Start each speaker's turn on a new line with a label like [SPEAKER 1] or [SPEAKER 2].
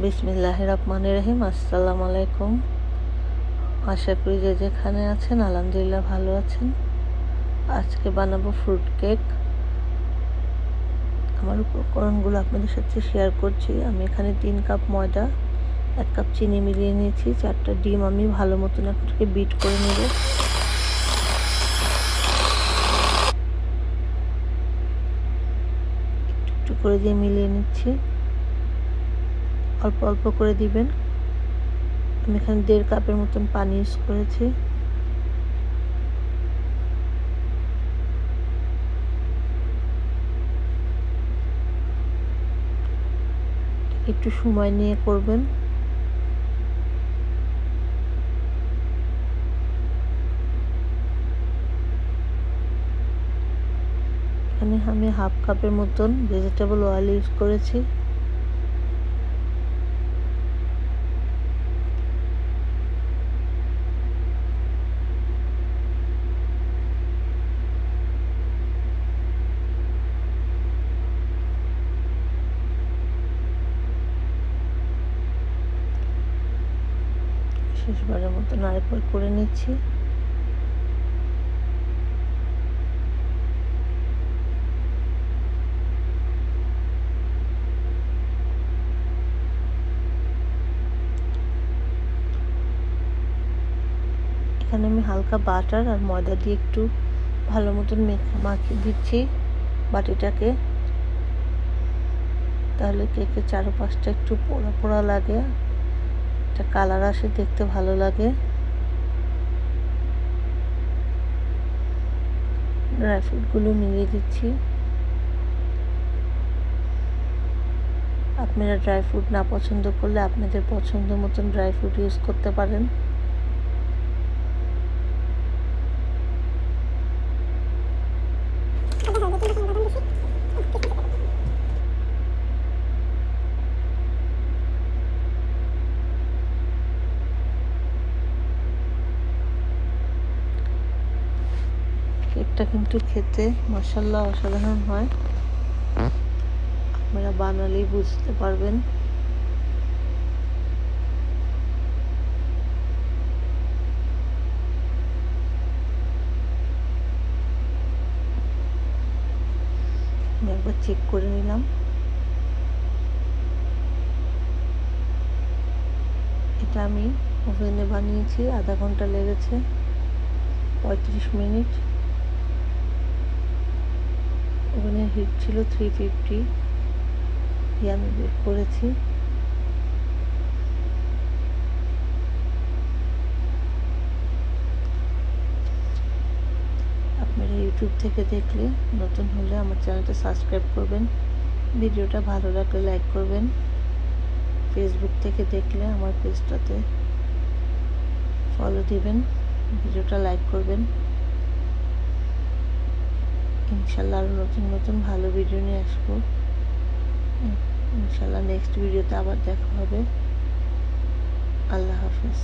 [SPEAKER 1] বিসমিল্লাহ রহমান রহিম আসসালামু আলাইকুম আশা করি যে যেখানে আছেন, আলহামদুলিল্লাহ ভালো আছেন। আজকে বানাবো ফ্রুট কেক আমার উপকরণগুলো আপনাদের সাথে শেয়ার করছি। আমি এখানে তিন কাপ ময়দা, এক কাপ চিনি মিলিয়ে নিয়েছি। চারটা ডিম আমি ভালো মতন একটাকে বিট করে নেব। একটু করে দিয়ে মিলিয়ে নিচ্ছি। অল্প অল্প করে দিবেন। আমি এখানে দেড় কাপের মতন পানি ইউজ করেছি। একটু সময় নিয়ে করবেন। এখানে আমি হাফ কাপের মতন ভেজিটেবল অয়েল ইউজ করেছি। শেষবারের মতন আরেকবার করে নিচ্ছি। এখানে আমি হালকা বাটার আর ময়দা দিয়ে একটু ভালো মতন মাখিয়ে দিচ্ছি বাটিটাকে। তাহলে কেকের চারপাশটা একটু পোড়া পোড়া লাগে। একটা কালার আসে, দেখতে ভালো লাগে। ড্রাই ফ্রুটগুলো মিলিয়ে দিচ্ছি। আপনারা ড্রাই ফ্রুট না পছন্দ করলে আপনাদের পছন্দ মতন ড্রাই ফ্রুট ইউজ করতে পারেন। কেকটা কিন্তু খেতে মশাল্লা অসাধারণ হয়। আপনারা বানালেই বুঝতে পারবেন। একবার চেক করে নিলাম। এটা আমি ওভেনে বানিয়েছি, আধা ঘণ্টা লেগেছে, পঁয়ত্রিশ মিনিট। হিট ছিল থ্রি ফিফটি আমি বেক করেছি। আপনারা ইউটিউব থেকে দেখলে, নতুন হলে আমার চ্যানেলটা সাবস্ক্রাইব করবেন। ভিডিওটা ভালো লাগলে লাইক করবেন। ফেসবুক থেকে দেখলে আমার পেজটাতে ফলো দিবেন। ভিডিওটা লাইক করবেন। ইনশাল্লাহ আরও নতুন নতুন ভালো ভিডিও নিয়ে আসব। ইনশাল্লাহ নেক্সট ভিডিওতে আবার দেখা হবে। আল্লাহ হাফিজ।